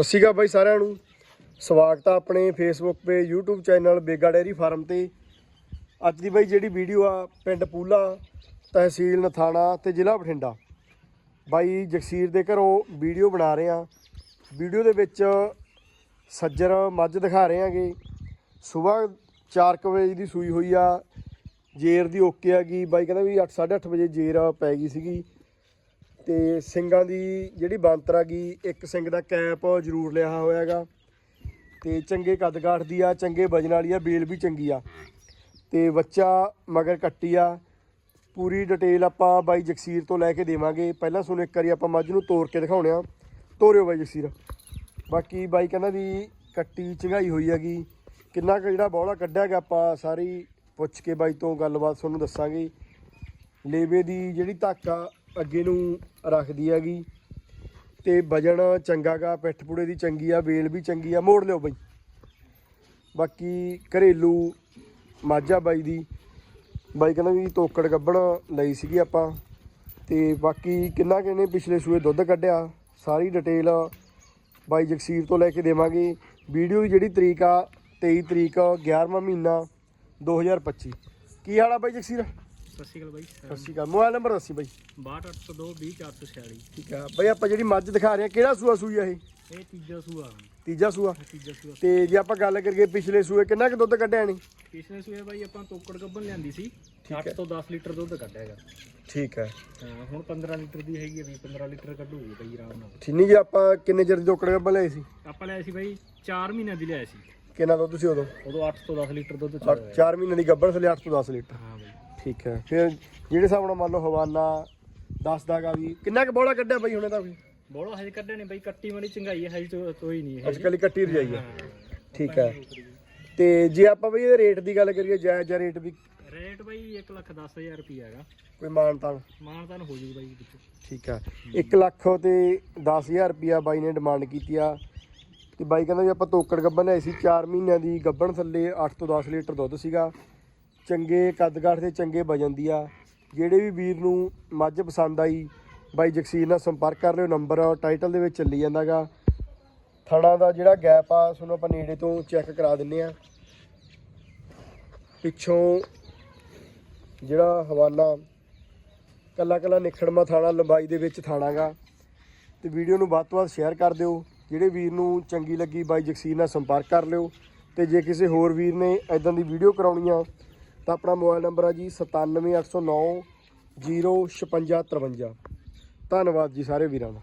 ਸਤਿ ਸ਼੍ਰੀ ਅਕਾਲ ਬਾਈ ਸਾਰਿਆਂ ਨੂੰ। ਸਵਾਗਤ ਆ ਆਪਣੇ ਫੇਸਬੁੱਕ ਤੇ, YouTube channel Bega dairy farm ਤੇ। ਅੱਜ ਦੀ ਬਾਈ ਜਿਹੜੀ ਵੀਡੀਓ ਆ, ਪਿੰਡ ਪੂਲਾ, ਤਹਿਸੀਲ ਨਥਾਣਾ ਤੇ ਜ਼ਿਲ੍ਹਾ ਬਠਿੰਡਾ। ਬਾਈ ਜਗਸੀਰ ਦੇ ਘਰੋਂ ਵੀਡੀਓ ਬਣਾ ਰਹੇ ਆ। ਵੀਡੀਓ ਦੇ ਵਿੱਚ ਸੱਜਰ ਮੱਝ ਦਿਖਾ ਰਹੇ ਆਂਗੇ। ਸਵੇਰ 4 ਵਜੇ ਦੀ ਸੂਈ ਹੋਈ ਆ। ਜੇਰ ਦੀ ਓਕੇ ਹੈਗੀ ਬਾਈ ਕਹਿੰਦਾ ਵੀ 8:30 ਵਜੇ ਜੇਰ ਪੈ ਗਈ ਸੀਗੀ। ਤੇ ਸਿੰਘਾਂ ਦੀ ਜਿਹੜੀ ਬਾਂਤਰਾ ਗਈ ਇੱਕ ਸਿੰਘ ਦਾ ਕੈਪ ਜ਼ਰੂਰ ਲਿਆ ਹੋਇਆਗਾ। ਤੇ ਚੰਗੇ ਕੱਦ ਕਾਠ ਦੀ ਆ, ਚੰਗੇ ਵਜਨ ਵਾਲੀ ਆ, ਬੇਲ ਵੀ ਚੰਗੀ ਆ। ਤੇ ਬੱਚਾ ਮਗਰ ਕੱਟੀ ਆ। ਪੂਰੀ ਡਿਟੇਲ ਆਪਾਂ ਬਾਈ ਜਗਸੀਰ ਤੋਂ ਲੈ ਕੇ ਦੇਵਾਂਗੇ। ਪਹਿਲਾਂ ਤੁਹਾਨੂੰ ਇੱਕ ਵਾਰੀ ਆਪਾਂ ਮੱਝ ਨੂੰ ਤੋੜ ਕੇ ਦਿਖਾਉਣੇ ਆ। ਤੋਰਿਓ ਬਾਈ ਜਗਸੀਰ। ਬਾਕੀ ਬਾਈ ਕਹਿੰਦਾ ਵੀ ਕੱਟੀ ਚੰਗਾਈ ਹੋਈ ਹੈਗੀ। ਕਿੰਨਾ ਕੁ ਜਿਹੜਾ ਬੌਲਾ ਕੱਢਿਆ ਗਿਆ ਆਪਾਂ ਸਾਰੀ ਪੁੱਛ ਕੇ ਬਾਈ ਤੋਂ ਗੱਲਬਾਤ ਤੁਹਾਨੂੰ ਦੱਸਾਂਗੇ। ਲੇਵੇ ਦੀ ਜਿਹੜੀ ਧਾਕਾ ਅੱਗੇ ਨੂੰ ਰੱਖਦੀ ਹੈਗੀ। ਤੇ ਵਜਨ ਚੰਗਾ ਗਾ, ਪਿੱਠ ਪੁੜੇ ਦੀ ਚੰਗੀ ਆ, ਵੇਲ ਵੀ ਚੰਗੀ ਆ, ਮੋੜ ਲਿਓ ਬਾਈ। ਬਾਕੀ ਘਰੇਲੂ ਮਾਝਾ ਬਾਈ ਦੀ। ਬਾਈ ਕਹਿੰਦਾ ਵੀ ਤੋਕੜ ਗੱਬਣ ਲਈ ਸੀਗੀ ਆਪਾਂ। ਤੇ ਬਾਕੀ ਕਿੰਨਾ ਕਿਨੇ ਪਿਛਲੇ ਸੂਏ ਦੁੱਧ ਕੱਢਿਆ, ਸਾਰੀ ਡਿਟੇਲ ਬਾਈ ਜਗਸੀਰ ਤੋਂ ਲੈ ਕੇ ਦੇਵਾਂਗੇ। ਵੀਡੀਓ ਦੀ ਜਿਹੜੀ ਤਰੀਕ ਆ 23 ਤਰੀਕ 11ਵਾਂ ਮਹੀਨਾ 2025 ਕੀ ਹਾਲ ਆ ਬਾਈ ਜਗਸੀਰ? ਸਤਿ ਸ਼੍ਰੀ ਅਕਾਲ ਬਾਈ। ਸਤਿ ਸ਼੍ਰੀ ਅਕਾਲ। ਮੋਬਾਈਲ ਨੰਬਰ ਦੱਸੀ ਬਾਈ। 62802 20446 ਠੀਕ ਆ। ਬਾਈ ਆਪਾਂ ਜਿਹੜੀ ਮੱਝ ਦਿਖਾ ਰਹੇ ਆ ਕਿਹੜਾ ਸੂਆ ਸੂਈ ਆ ਇਹ? ਇਹ ਤੀਜਾ ਸੂਆ। ਤੀਜਾ ਸੂਆ। ਤੀਜਾ ਸੂਆ। ਤੇ ਜੇ ਆਪਾਂ ਗੱਲ ਕਰੀਏ ਪਿਛਲੇ ਸੂਏ ਕਿੰਨਾ ਕੁ ਦੁੱਧ ਕੱਢਿਆ ਨਹੀਂ ਪਿਛਲੇ ਸੂਏ ਬਾਈ ਆਪਾਂ ਤੋਕੜ ਗੱਬਨ ਲਿਆਂਦੀ ਸੀ। ਠੀਕ 8 ਤੋਂ 10 ਲੀਟਰ ਦੁੱਧ ਕੱਢਿਆਗਾ ਠੀਕ ਹੈ। ਹੁਣ 15 ਲੀਟਰ ਦੀ ਹੈਗੀ ਵੀ 15 ਲੀਟਰ ਕੱਢੂਗੀ ਬਾਈ ਆਰਾਮ ਨਾਲ। ਠੀਕ ਜੀ ਆਪਾਂ ਕਿੰਨੇ ਚਿਰ ਦੀ ਟੋਕੜੇ ਕੱਪਾ ਲਏ ਸੀ? ਆਪਾਂ ਲਿਆ ਸੀ ਬਾਈ 4 ਮਹੀਨਿਆਂ ਦੀ ਲਿਆ ਸੀ। ਕਿੰਨਾ ਦੁੱਧ ਸੀ ਉਦੋਂ? ਉਦੋਂ 8 ਤੋਂ 10 ਲੀਟਰ ਦੁੱਧ ਚੱਲ 4 ਮਹੀਨੇ ਦੀ ਗੱਭਣ ਥਲੇ 8 ਤੋਂ 10 ਲੀਟਰ। ਠੀਕ ਹੈ। ਫਿਰ ਜਿਹੜੇ ਹਿਸਾਬ ਨਾਲ ਮੰਨ ਲਓ ਹਵਾਨਾ ਦੱਸਦਾਗਾ ਵੀ ਕਿੰਨਾ ਕੁ ਬੋਲਾ ਕੱਢਿਆ ਬਾਈ ਹੁਣੇ ਤਾਂ ਵੀ? ਬੋਲੋ ਹਜੇ ਕੱਢੇ ਨੇ ਬਾਈ ਕੱਟੀ ਵਾਲੀ ਚੰਗਾਈ ਹੈ ਹਜੇ ਤੋਂ ਤੋਈ ਨਹੀਂ ਅੱਜ ਕੱਲ੍ਹ ਹੀ ਕੱਟੀ ਰਜਾਈ ਹੈ। ਹਾਂ ਠੀਕ ਹੈ। ਤੇ ਜੇ ਆਪਾਂ ਬਈ ਇਹਦੇ ਰੇਟ ਦੀ ਗੱਲ ਕਰੀਏ ਜਾਇਜ਼ ਰੇਟ ਵੀ ਰੇਟ ਬਾਈ 1 ਲੱਖ 10000 ਰੁਪਿਆ ਹੈਗਾ। ਕੋਈ ਮਾਨਤਾਨ ਮਾਨਤਾਨ ਹੋ ਜੂ ਬਾਈ ਵਿੱਚ ਠੀਕ ਆ 1 ਲੱਖ ਤੇ 10000 ਰੁਪਿਆ ਬਾਈ ਨੇ ਡਿਮਾਂਡ ਕੀਤੀ ਆ। ਤੇ ਬਾਈ ਕਹਿੰਦਾ ਵੀ ਆਪਾਂ ਤੋਕੜ ਗੱਬਨ ਲਿਆਈ ਸੀ 4 ਮਹੀਨਿਆਂ ਦੀ ਗੱਬਣ ਥੱਲੇ 8 ਤੋਂ 10 ਲੀਟਰ ਦੁੱਧ ਸੀਗਾ। ਚੰਗੇ ਕੱਦਗਾਠ ਤੇ ਚੰਗੇ ਵਜਨ ਦੀ ਆ। ਜਿਹੜੇ ਵੀ ਵੀਰ ਨੂੰ ਮੱਝ ਪਸੰਦ ਆਈ, ਬਾਈ ਜਗਸੀਰ ਨਾਲ ਸੰਪਰਕ ਕਰ ਲਿਓ, ਨੰਬਰ ਟਾਈਟਲ ਦੇ ਵਿੱਚ ਚੱਲੀ ਜਾਂਦਾਗਾ ਥਣਾ ਦਾ ਜਿਹੜਾ ਗੈਪ ਆ, ਤੁਹਾਨੂੰ ਆਪਾਂ ਨੇੜੇ ਤੋਂ ਚੈੱਕ ਕਰਾ ਦਿੰਨੇ ਆ। ਪਿੱਛੋਂ ਜਿਹੜਾ ਹਵਾਨਾ ਕੱਲਾ ਕੱਲਾ ਨਿਖੜਮਾ ਥਾਣਾ ਲੰਬਾਈ ਦੇ ਵਿੱਚ ਥਾਣਾਗਾ ਤੇ ਵੀਡੀਓ ਨੂੰ ਵੱਧ ਤੋਂ ਵੱਧ ਸ਼ੇਅਰ ਕਰ ਦਿਓ। ਜਿਹੜੇ ਵੀਰ ਨੂੰ ਚੰਗੀ ਲੱਗੀ, ਬਾਈ ਜਗਸੀਰ ਨਾਲ ਸੰਪਰਕ ਕਰ ਲਿਓ। ਤੇ ਜੇ ਕਿਸੇ ਹੋਰ ਵੀਰ ਨੇ ਐਦਾਂ ਦੀ ਵੀਡੀਓ ਕਰਾਉਣੀ ਆ ਤਾਂ ਆਪਣਾ ਮੋਬਾਈਲ ਨੰਬਰ ਆ ਜੀ 97809 05653 ਧੰਨਵਾਦ ਜੀ ਸਾਰੇ ਵੀਰਾਂ ਦਾ।